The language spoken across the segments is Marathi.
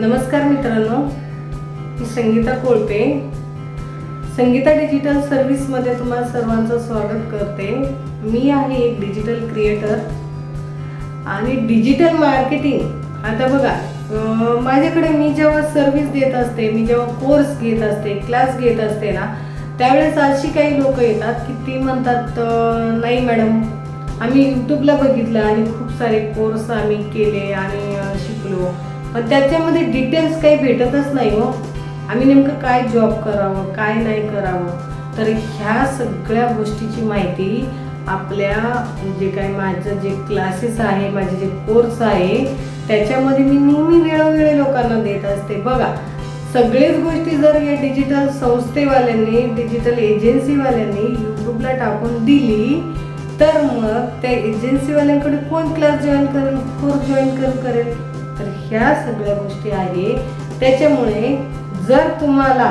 नमस्कार मित्रांनो मी संगीता कोळपे. संगीता डिजिटल सर्व्हिसमध्ये तुम्हाला सर्वांचं स्वागत करते. मी आहे एक डिजिटल क्रिएटर आणि डिजिटल मार्केटिंग आता बघा माझ्याकडे मी जेव्हा सर्व्हिस देत असते मी जेव्हा कोर्स घेत असते क्लास घेत असते ना त्यावेळेस अशी काही लोक येतात की ती म्हणतात नाही मॅडम आम्ही यूट्यूबला बघितलं आणि खूप सारे कोर्स आम्ही केले आणि शिकलो. पण त्याच्यामध्ये डिटेल्स काही भेटतच नाही हो. आम्ही नेमकं काय जॉब करावं काय नाही करावं? तर ह्या सगळ्या गोष्टीची माहिती आपल्या जे काय माझं जे क्लासेस आहे माझे जे कोर्स आहे त्याच्यामध्ये मी नेहमी वेळोवेळी लोकांना देत असते. बघा सगळेच गोष्टी जर या डिजिटल संस्थेवाल्यांनी डिजिटल एजन्सीवाल्यांनी यूट्यूबला टाकून दिली तर मग त्या एजन्सीवाल्यांकडे कोण क्लास जॉईन करेल? कोर्स जॉईन कर करेल? ह्या सगळ्या गोष्टी आहे. त्याच्यामुळे जर तुम्हाला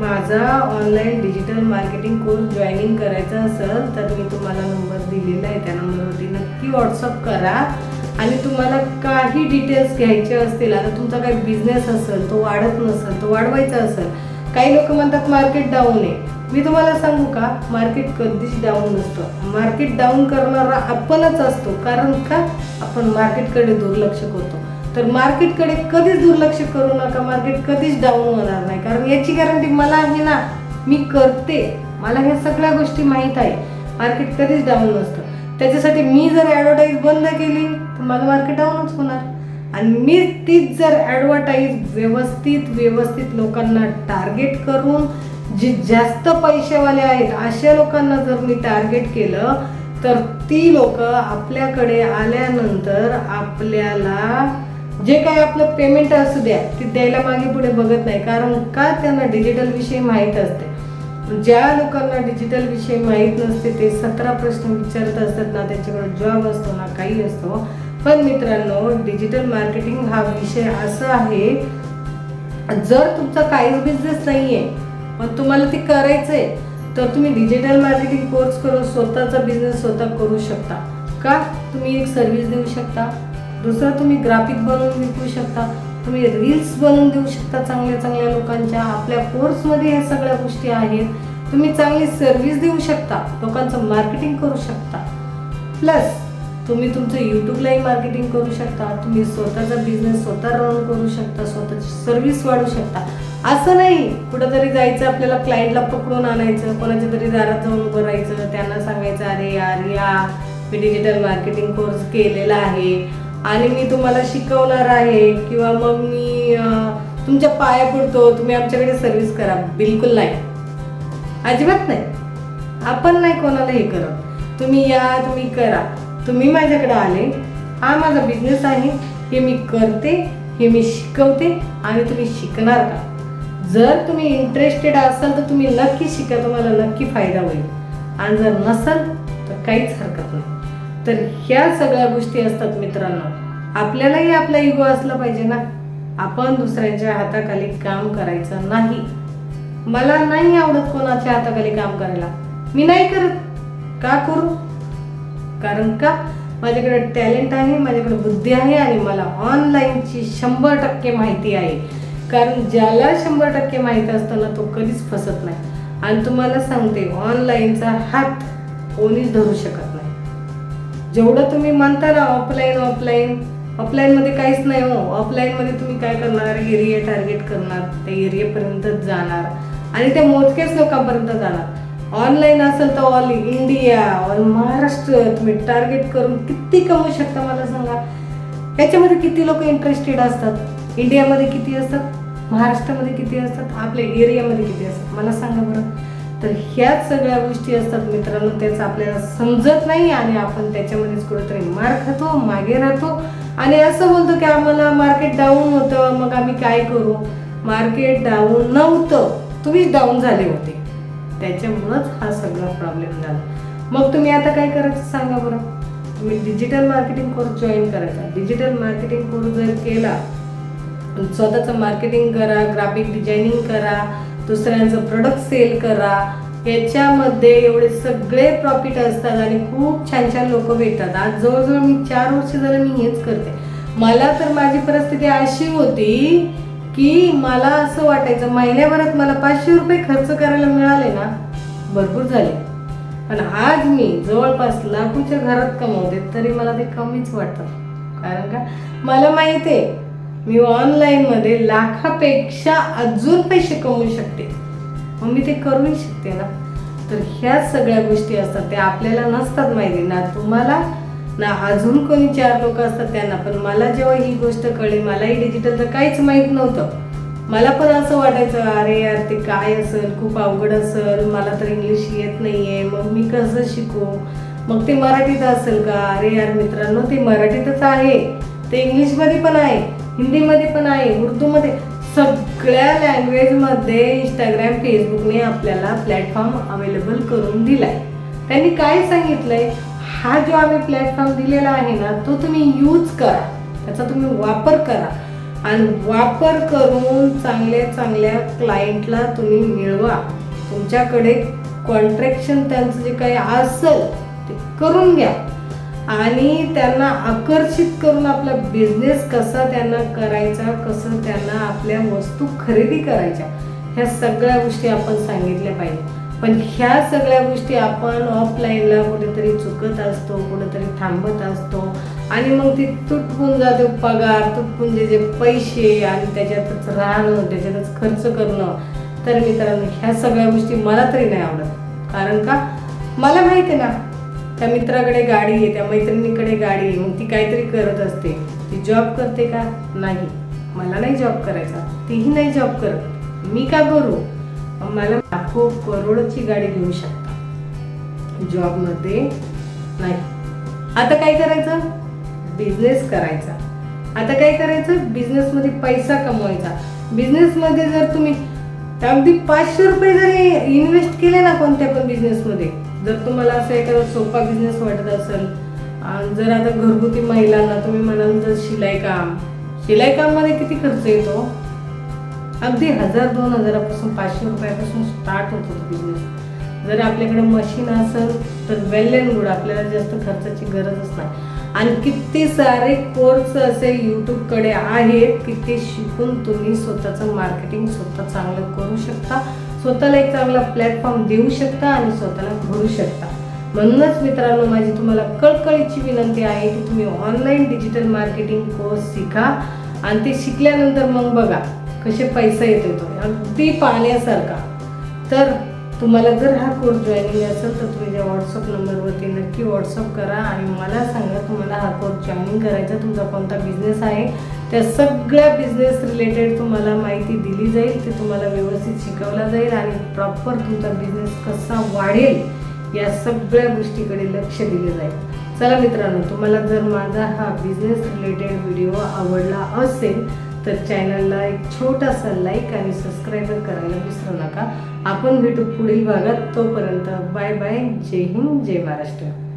माझा online digital marketing course joining करायचा असेल तर मी तुम्हाला नंबर दिलेला आहे. त्या नंबरवरती नक्की व्हॉट्सअप करा. आणि तुम्हाला काही डिटेल्स घ्यायचे असतील आता तुमचा काही बिझनेस असेल तो वाढत नसेल तो वाढवायचा असेल काही लोक म्हणतात मार्केट डाऊन आहे. मी तुम्हाला सांगू का? मार्केट कधीच डाऊन नसतं. मार्केट डाऊन करणारा आपणच असतो. कारण का? आपण मार्केटकडे दुर्लक्ष करतो. तर मार्केटकडे कधीच दुर्लक्ष करू नका मार्केट कधीच डाऊन होणार नाही. कारण याची गॅरंटी मला आहे ना मी करते. मला ह्या सगळ्या गोष्टी माहीत आहे. मार्केट कधीच डाऊन नसतं. त्याच्यासाठी मी जर ॲडव्हर्टाईज बंद केली तर माझं मार्केट डाऊनच होणार. आणि मी तीच जर ॲडव्हर्टाईज व्यवस्थित व्यवस्थित लोकांना टार्गेट करून जे जास्त पैसेवाले आहेत अशा लोकांना जर मी टार्गेट केलं तर ती लोक आपल्याकडे आल्यानंतर आपल्याला जे काय आपलं पेमेंट असू द्या ते द्यायला मागे पुढे बघत नाही. कारण का त्यांना डिजिटल विषयी माहीत असते? ज्या लोकांना डिजिटल विषयी माहीत नसते ते सतरा प्रश्न विचारत असतात ना त्याच्याकडे जॉब असतो ना काही असतो. पण मित्रांनो डिजिटल मार्केटिंग हा विषय असा आहे जर तुमचा काहीच बिझनेस नाही आहे पण तुम्हाला ते करायचं आहे तर तुम्ही डिजिटल मार्केटिंग कोर्स करून स्वतःचा बिझनेस स्वतः करू शकता. का? तुम्ही एक सर्व्हिस देऊ शकता. दुसरं तुम्ही ग्राफिक बनवून विकू शकता. तुम्ही रील्स बनवून देऊ शकता चांगल्या चांगल्या लोकांच्या. आपल्या कोर्समध्ये ह्या सगळ्या गोष्टी आहेत. तुम्ही चांगली सर्व्हिस देऊ शकता. लोकांचं मार्केटिंग करू शकता. प्लस तुम्ही तुमचं यूट्यूबलाही मार्केटिंग करू शकता. तुम्ही स्वतःचा बिझनेस स्वतः रन करू शकता. स्वतःची सर्व्हिस वाढू शकता. असं नाही कुठंतरी जायचं आपल्याला क्लायंटला पकडून आणायचं. कोणाच्या तरी दारात जाऊन उभं राहायचं. त्यांना सांगायचं अरे यार या. मी डिजिटल मार्केटिंग कोर्स केलेला आहे. आणि मी तुम्हाला शिकवणार आहे किंवा मग मी तुमच्या पाया पडतो तुम्ही आमच्याकडे सर्व्हिस करा. बिलकुल नाही. अजिबात नाही. आपण नाही कोणाला हे करत. तुम्ही या तुम्ही करा. तुम्ही माझ्याकडे आले. हा माझा बिझनेस आहे. हे मी करते हे मी शिकवते आणि तुम्ही शिकणार का? जर तुम्ही इंटरेस्टेड असाल तर तुम्ही नक्की शिका. तुम्हाला नक्की फायदा होईल. आणि जर नसाल तर काहीच हरकत नाही. तर ह्या सगळ्या गोष्टी असतात मित्रांनो. आपल्यालाही आपला इगो असला पाहिजे ना? आपण दुसऱ्यांच्या हाताखाली काम करायचं नाही. मला नाही आवडत कोणाच्या हाताखाली काम करायला. मी नाही करत. का करू? कारण का? माझ्याकडे टॅलेंट आहे माझ्याकडे बुद्धी आहे आणि मला ऑनलाईनची शंभर टक्के माहिती आहे. कारण ज्याला शंभर टक्के माहिती असतं ना तो कधीच फसत नाही. आणि तुम्हाला सांगते ऑनलाईनचा हात कोणीच धरू शकत जेवढं तुम्ही म्हणता ना ऑफलाईन ऑफलाईन ऑफलाईनमध्ये काहीच नाही हो. ऑफलाईनमध्ये तुम्ही काय करणार? एरिया टार्गेट करणार. त्या एरियेपर्यंतच जाणार. आणि त्या मोजक्याच लोकांपर्यंत जाणार. ऑनलाईन असेल तर ऑल इंडिया ऑल महाराष्ट्र तुम्ही टार्गेट करून किती कमवू शकता मला सांगा? याच्यामध्ये किती लोक इंटरेस्टेड असतात? इंडियामध्ये किती असतात? महाराष्ट्रामध्ये किती असतात? आपल्या एरियामध्ये किती असतात? मला सांगा बरं. तर ह्याच सगळ्या गोष्टी असतात मित्रांनो त्याचं आपल्याला समजत नाही आणि आपण त्याच्यामध्येच कुठेतरी मार खातो मागे राहतो. आणि असं बोलतो की आम्हाला मार्केट डाऊन होतं मग आम्ही काय करू? मार्केट डाऊन नव्हतं. तुम्हीच डाऊन झाले होते. त्याच्यामुळंच हा सगळा प्रॉब्लेम झाला. मग तुम्ही आता काय करायचं सांगा बरं? तुम्ही डिजिटल मार्केटिंग कोर्स जॉईन करायचा. डिजिटल मार्केटिंग कोर्स जर केला स्वतःचं मार्केटिंग करा ग्राफिक डिझायनिंग करा दुसऱ्यांचं प्रोडक्ट सेल करा. याच्यामध्ये एवढे सगळे प्रॉफिट असतात आणि खूप छान छान लोक भेटतात. आज जवळजवळ मी चार वर्ष झालं मी हेच करते. मला तर माझी परिस्थिती अशी होती की मला असं वाटायचं महिन्याभरात मला पाचशे रुपये खर्च करायला मिळाले ना भरपूर झाले. पण आज मी जवळपास लाखोच्या घरात कमवते तरी मला ते कमीच वाटतं. कारण का? मला माहिती आहे मी ऑनलाईनमध्ये लाखापेक्षा अजून पैसे कमवू शकते. मग मी ते करूही शकते ना? तर ह्या सगळ्या गोष्टी असतात त्या आपल्याला नसतात माहिती ना? तुम्हाला ना अजून कोणी चार लोक असतात त्यांना पण मला जेव्हा ही गोष्ट कळली मलाही डिजिटल तर काहीच माहीत नव्हतं. मला पण असं वाटायचं अरे यार ते काय असेल? खूप अवघड असेल. मला तर इंग्लिश येत नाही आहे मग मी कसं शिकू? मग ते मराठीत असेल का? अरे यार मित्रांनो ते मराठीतच आहे. ते इंग्लिशमध्ये पण आहे. हिंदीमध्ये पण आहे उर्दूमध्ये. सगळ्या लँग्वेजमध्ये इंस्टाग्राम फेसबुकने आपल्याला प्लॅटफॉर्म अवेलेबल करून दिलाय. त्यांनी काय सांगितलंय? हा जो आम्ही प्लॅटफॉर्म दिलेला आहे ना तो तुम्ही यूज करा. त्याचा तुम्ही वापर करा. आणि वापर करून चांगल्या चांगल्या क्लायंटला तुम्ही मिळवा. तुमच्याकडे कॉन्ट्रॅक्शन त्यांचं जे काही असेल ते करून घ्या. आणि त्यांना आकर्षित करून आपला बिझनेस कसा त्यांना करायचा कसं त्यांना आपल्या वस्तू खरेदी करायच्या ह्या सगळ्या गोष्टी आपण सांगितल्या पाहिजे. पण ह्या सगळ्या गोष्टी आपण ऑफलाईनला कुठेतरी चुकत असतो कुठेतरी थांबत असतो. आणि मग ती तुटपून जातो पगार तुटपून जे जे पैसे आणि त्याच्यातच राहणं त्याच्यातच खर्च करणं. तर मित्रांनो ह्या सगळ्या गोष्टी मला तरी नाही आवडत. कारण का? मला माहिती आहे ना त्या मित्राकडे गाडी आहे त्या मैत्रिणीकडे गाडी आहे मग ती काहीतरी करत असते. ती जॉब करते का? नाही. मला नाही जॉब करायचा. तीही नाही जॉब करत. मी का करू? मला लाखो करोडची गाडी घेऊ शकता. जॉबमध्ये नाही. आता काय करायचं? बिझनेस करायचा. आता काय करायचं? बिझनेसमध्ये पैसा कमवायचा. बिझनेसमध्ये जर तुम्ही अगदी पाचशे रुपये जरी इन्व्हेस्ट केले ना कोणत्या पण बिझनेसमध्ये जर तुम्हाला असं एखादा सोपा बिझनेस वाटत असेल आणि जर आता घरगुती महिलांना तुम्ही म्हणाल तर शिलाई काम. शिलाई काममध्ये किती खर्च येतो? अगदी हजार दोन हजारापासून पाचशे रुपयापासून स्टार्ट होतो तो बिझनेस जर आपल्याकडे मशीन असेल तर वेल अँड गुड आपल्याला जास्त खर्चाची गरजच नाही. आणि किती सारे कोर्स असे यूट्यूबकडे आहेत की ते शिकून तुम्ही स्वतःचं मार्केटिंग स्वतः चांगलं करू शकता स्वतःला एक चांगला प्लॅटफॉर्म देऊ शकता आणि स्वतःला घडू शकता. म्हणूनच मित्रांनो माझी तुम्हाला कळकळीची विनंती आहे की तुम्ही ऑनलाईन डिजिटल मार्केटिंग कोर्स शिका आणि ते शिकल्यानंतर मग बघा कसे पैसा येतो तो अगदी पाहण्यासारखा तर तुम्हाला जर हा कोर्स जॉईनिंग असेल तर तुम्ही त्या व्हॉट्सअप नंबरवरती नक्की व्हॉट्सअप करा आणि मला सांगा तुम्हाला हा कोर्स जॉईनिंग करायचा तुमचा कोणता बिझनेस आहे? त्या सगळ्या बिझनेस रिलेटेड तुम्हाला माहिती दिली जाईल. ते तुम्हाला व्यवस्थित शिकवला जाईल आणि प्रॉपर तुमचा बिझनेस कसा वाढेल या सगळ्या गोष्टीकडे लक्ष दिले जाईल. चला मित्रांनो तुम्हाला जर माझा हा बिझनेस रिलेटेड व्हिडिओ आवडला असेल तर चॅनलला एक छोटासा लाईक आणि सबस्क्राईबर करायला विसरू नका. आपण भेटू पुढील भागात. तोपर्यंत बाय बाय जय हिंद जय महाराष्ट्र.